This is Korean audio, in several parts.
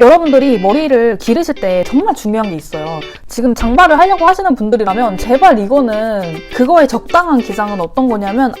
여러분들이 머리를 기르실 때 정말 중요한 게 있어요. 지금 장발을 하려고 하시는 분들이라면 제발 이거는 그거에 적당한 기장은 어떤 거냐면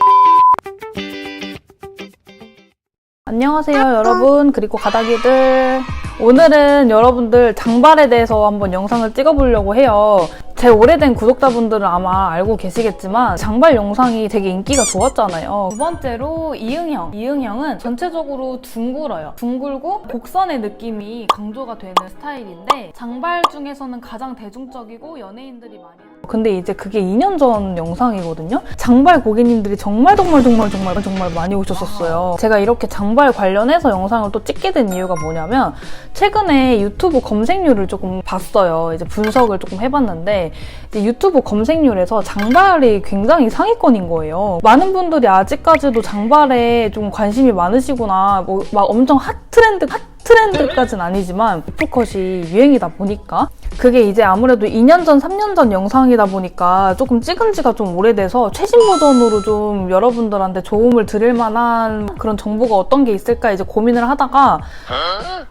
안녕하세요 여러분. 그리고 가닥이들. 오늘은 여러분들 장발에 대해서 한번 영상을 찍어보려고 해요 제 오래된 구독자분들은 아마 알고 계시겠지만 장발 영상이 되게 인기가 좋았잖아요. 두 번째로 이응형. 이응형은 전체적으로 둥글어요. 둥글고 곡선의 느낌이 강조가 되는 스타일인데 장발 중에서는 가장 대중적이고 연예인들이 많이 근데 이제 그게 2년 전 영상이거든요. 장발 고객님들이 정말 정말 정말 정말 정말 많이 오셨었어요. 제가 이렇게 장발 관련해서 영상을 또 찍게 된 이유가 뭐냐면 최근에 유튜브 검색률을 조금 봤어요. 이제 분석을 조금 해봤는데 유튜브 검색률에서 장발이 굉장히 상위권인 거예요. 많은 분들이 아직까지도 장발에 좀 관심이 많으시구나. 뭐 막 엄청 핫 트렌드 핫 트렌드까지는 아니지만 리프컷이 유행이다 보니까 그게 이제 아무래도 2년 전, 3년 전 영상이다 보니까 조금 찍은 지가 좀 오래돼서 최신 버전으로 좀 여러분들한테 도움을 드릴 만한 그런 정보가 어떤 게 있을까 이제 고민을 하다가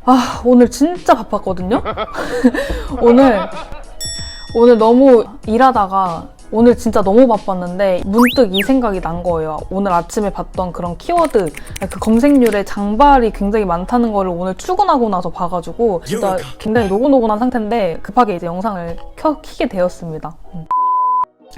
아, 오늘 진짜 바빴거든요? 오늘, 오늘 너무 일하다가 오늘 진짜 너무 바빴는데 문득 이 생각이 난 거예요. 오늘 아침에 봤던 그런 키워드 그 검색률에 장발이 굉장히 많다는 거를 오늘 출근하고 나서 봐가지고 진짜 굉장히 노곤노곤한 상태인데 급하게 이제 영상을 켜 키게 되었습니다. 음.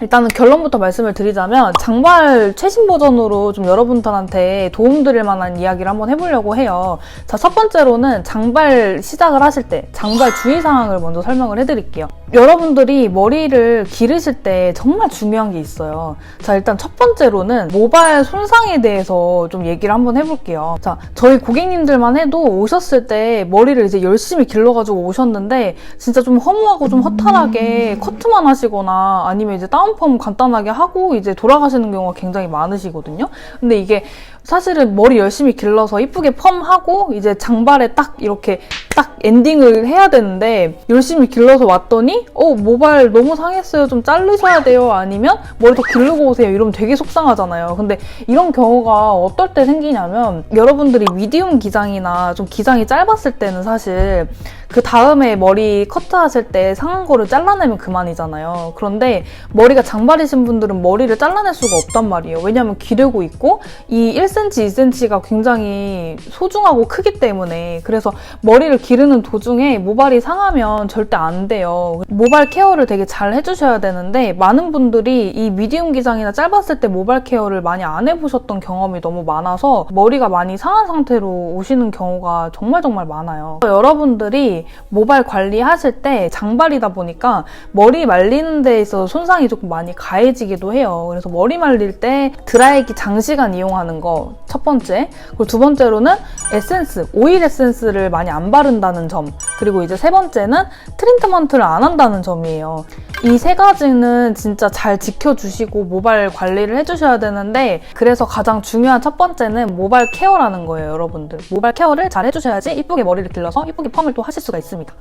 일단은 결론부터 말씀을 드리자면 장발 최신 버전으로 좀 여러분들한테 도움드릴 만한 이야기를 한번 해보려고 해요. 자, 첫 번째로는 장발 시작을 하실 때 장발 주의사항을 먼저 설명을 해드릴게요. 여러분들이 머리를 기르실 때 정말 중요한 게 있어요. 자, 일단 첫 번째로는 모발 손상에 대해서 좀 얘기를 한번 해볼게요. 자, 저희 고객님들만 해도 오셨을 때 머리를 이제 열심히 길러가지고 오셨는데 진짜 좀 허무하고 좀 허탈하게 커트만 하시거나 아니면 이제 다운 펌 간단하게 하고 이제 돌아가시는 경우가 굉장히 많으시거든요. 근데 이게 사실은 머리 열심히 길러서 이쁘게 펌하고 이제 장발에 딱 이렇게 딱 엔딩을 해야 되는데 열심히 길러서 왔더니 어 모발 너무 상했어요. 좀 자르셔야 돼요. 아니면 머리 더 기르고 오세요. 이러면 되게 속상하잖아요. 근데 이런 경우가 어떨 때 생기냐면 여러분들이 미디움 기장이나 좀 기장이 짧았을 때는 사실 그 다음에 머리 커트하실 때 상한 거를 잘라내면 그만이잖아요. 그런데 머리 가 장발이신 분들은 머리를 잘라낼 수가 없단 말이에요 왜냐면 기르고 있고 이 1cm, 2cm가 굉장히 소중하고 크기 때문에 그래서 머리를 기르는 도중에 모발이 상하면 절대 안 돼요. 모발 케어를 되게 잘 해주셔야 되는데 많은 분들이 이 미디움 기장이나 짧았을 때 모발 케어를 많이 안 해보셨던 경험이 너무 많아서 머리가 많이 상한 상태로 오시는 경우가 정말 정말 많아요. 여러분들이 모발 관리하실 때 장발이다 보니까 머리 말리는 데 있어서 손상이 조금 많이 가해지기도 해요. 그래서 머리 말릴 때 드라이기 장시간 이용하는 거 첫 번째. 그리고 두 번째로는 에센스, 오일 에센스를 많이 안 바른다는 점. 그리고 이제 세 번째는 트리트먼트를 안 한다는 점이에요. 이 세 가지는 진짜 잘 지켜주시고 모발 관리를 해주셔야 되는데 그래서 가장 중요한 첫 번째는 모발 케어라는 거예요, 여러분들. 모발 케어를 잘 해주셔야지 이쁘게 머리를 길러서 이쁘게 펌을 또 하실 수가 있습니다.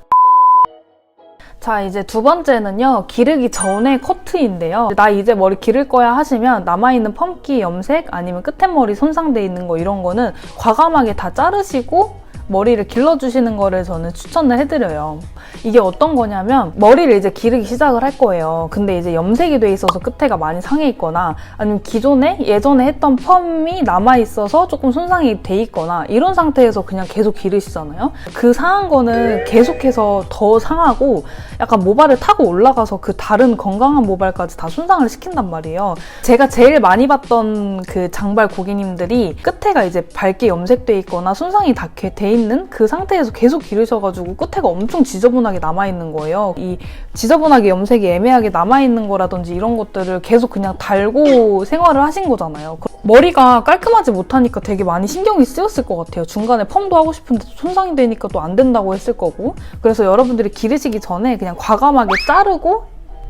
자, 이제 두 번째는요, 기르기 전에 커트인데요. 나 이제 머리 기를 거야 하시면 남아있는 펌기 염색 아니면 끝에 머리 손상돼 있는 거 이런 거는 과감하게 다 자르시고 머리를 길러주시는 거를 저는 추천을 해드려요. 이게 어떤 거냐면 머리를 이제 기르기 시작을 할 거예요. 근데 이제 염색이 돼 있어서 끝에가 많이 상해 있거나 아니면 기존에 예전에 했던 펌이 남아 있어서 조금 손상이 돼 있거나 이런 상태에서 그냥 계속 기르시잖아요. 그 상한 거는 계속해서 더 상하고 약간 모발을 타고 올라가서 그 다른 건강한 모발까지 다 손상을 시킨단 말이에요. 제가 제일 많이 봤던 그 장발 고객님들이 끝에가 이제 밝게 염색돼 있거나 손상이 다돼 있는 그 상태에서 계속 기르셔가지고 끝에가 엄청 지저분하게 남아있는 거예요. 이 지저분하게 염색이 애매하게 남아있는 거라든지 이런 것들을 계속 그냥 달고 생활을 하신 거잖아요. 머리가 깔끔하지 못하니까 되게 많이 신경이 쓰였을 것 같아요. 중간에 펌도 하고 싶은데 손상이 되니까 또 안 된다고 했을 거고. 그래서 여러분들이 기르시기 전에 그냥 과감하게 자르고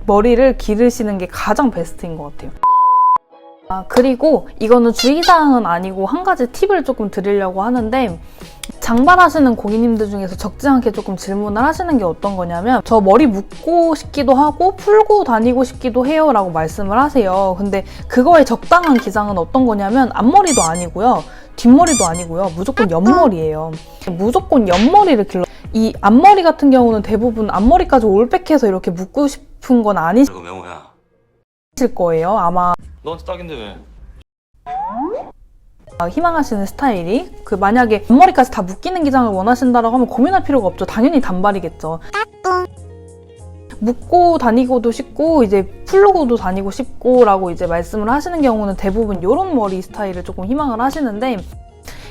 머리를 기르시는 게 가장 베스트인 것 같아요. 아, 그리고 이거는 주의사항은 아니고 한 가지 팁을 조금 드리려고 하는데 장발하시는 고객님들 중에서 적지 않게 조금 질문을 하시는 게 어떤 거냐면 저 머리 묶고 싶기도 하고 풀고 다니고 싶기도 해요 라고 말씀을 하세요. 근데 그거에 적당한 기장은 어떤 거냐면 앞머리도 아니고요. 뒷머리도 아니고요. 무조건 옆머리예요. 무조건 옆머리를 길러 이 앞머리 같은 경우는 대부분 앞머리까지 올백해서 이렇게 묶고 싶은 건 아니실 거예요. 아마 너한테 딱인데 왜 희망하시는 스타일이 그 만약에 앞머리까지 다 묶이는 기장을 원하신다라고 하면 고민할 필요가 없죠. 당연히 단발이겠죠. 묶고 다니고도 싶고 이제 풀르고도 다니고 싶고라고 이제 말씀을 하시는 경우는 대부분 이런 머리 스타일을 조금 희망을 하시는데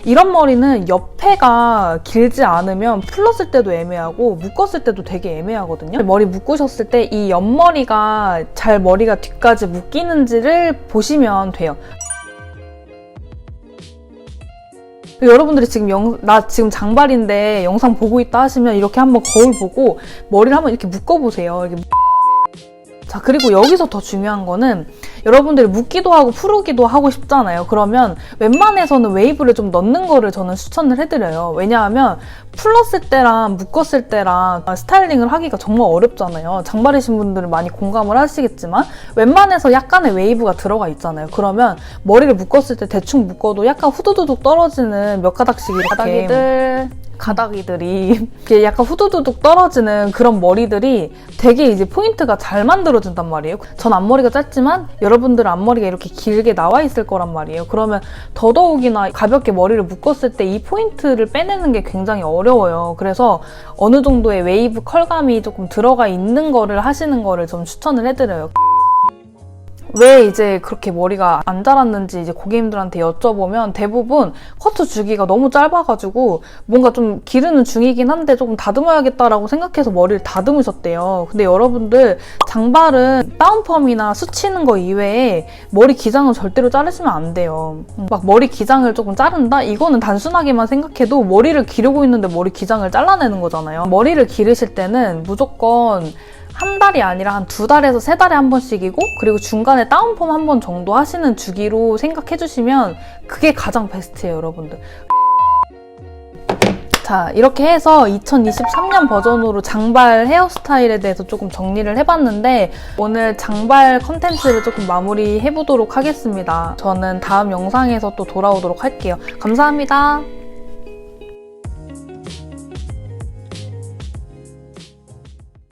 이런 머리는 옆에가 길지 않으면 풀렀을 때도 애매하고 묶었을 때도 되게 애매하거든요. 머리 묶으셨을 때 이 옆머리가 잘 머리가 뒤까지 묶이는지를 보시면 돼요. 여러분들이 지금 영, 나 지금 장발인데 영상 보고 있다 하시면 이렇게 한번 거울 보고 머리를 한번 이렇게 묶어보세요. 이렇게 자, 그리고 여기서 더 중요한 거는 여러분들이 묶기도 하고 풀기도 하고 싶잖아요. 그러면 웬만해서는 웨이브를 좀 넣는 거를 저는 추천을 해드려요. 왜냐하면 풀었을 때랑 묶었을 때랑 스타일링을 하기가 정말 어렵잖아요. 장발이신 분들은 많이 공감을 하시겠지만 웬만해서 약간의 웨이브가 들어가 있잖아요. 그러면 머리를 묶었을 때 대충 묶어도 약간 후두두둑 떨어지는 몇 가닥씩 이렇게 가닥이들 가닥이들이 이렇게 약간 후두두둑 떨어지는 그런 머리들이 되게 이제 포인트가 잘 만들어진단 말이에요. 전 앞머리가 짧지만 여러분들은 앞머리가 이렇게 길게 나와 있을 거란 말이에요. 그러면 더더욱이나 가볍게 머리를 묶었을 때 이 포인트를 빼내는 게 굉장히 어려워요. 그래서 어느 정도의 웨이브 컬감이 조금 들어가 있는 거를 하시는 거를 좀 추천을 해드려요. 왜 이제 그렇게 머리가 안 자랐는지 이제 고객님들한테 여쭤보면 대부분 커트 주기가 너무 짧아가지고 뭔가 좀 기르는 중이긴 한데 조금 다듬어야겠다라고 생각해서 머리를 다듬으셨대요. 근데 여러분들 장발은 다운펌이나 수치는 거 이외에 머리 기장은 절대로 자르시면 안 돼요. 막 머리 기장을 조금 자른다? 이거는 단순하게만 생각해도 머리를 기르고 있는데 머리 기장을 잘라내는 거잖아요. 머리를 기르실 때는 무조건 한 달이 아니라 한 두 달에서 세 달에 한 번씩이고 그리고 중간에 다운펌 한 번 정도 하시는 주기로 생각해 주시면 그게 가장 베스트예요 여러분들. 자 이렇게 해서 2023년 버전으로 장발 헤어스타일에 대해서 조금 정리를 해봤는데 오늘 장발 컨텐츠를 조금 마무리 해보도록 하겠습니다. 저는 다음 영상에서 또 돌아오도록 할게요. 감사합니다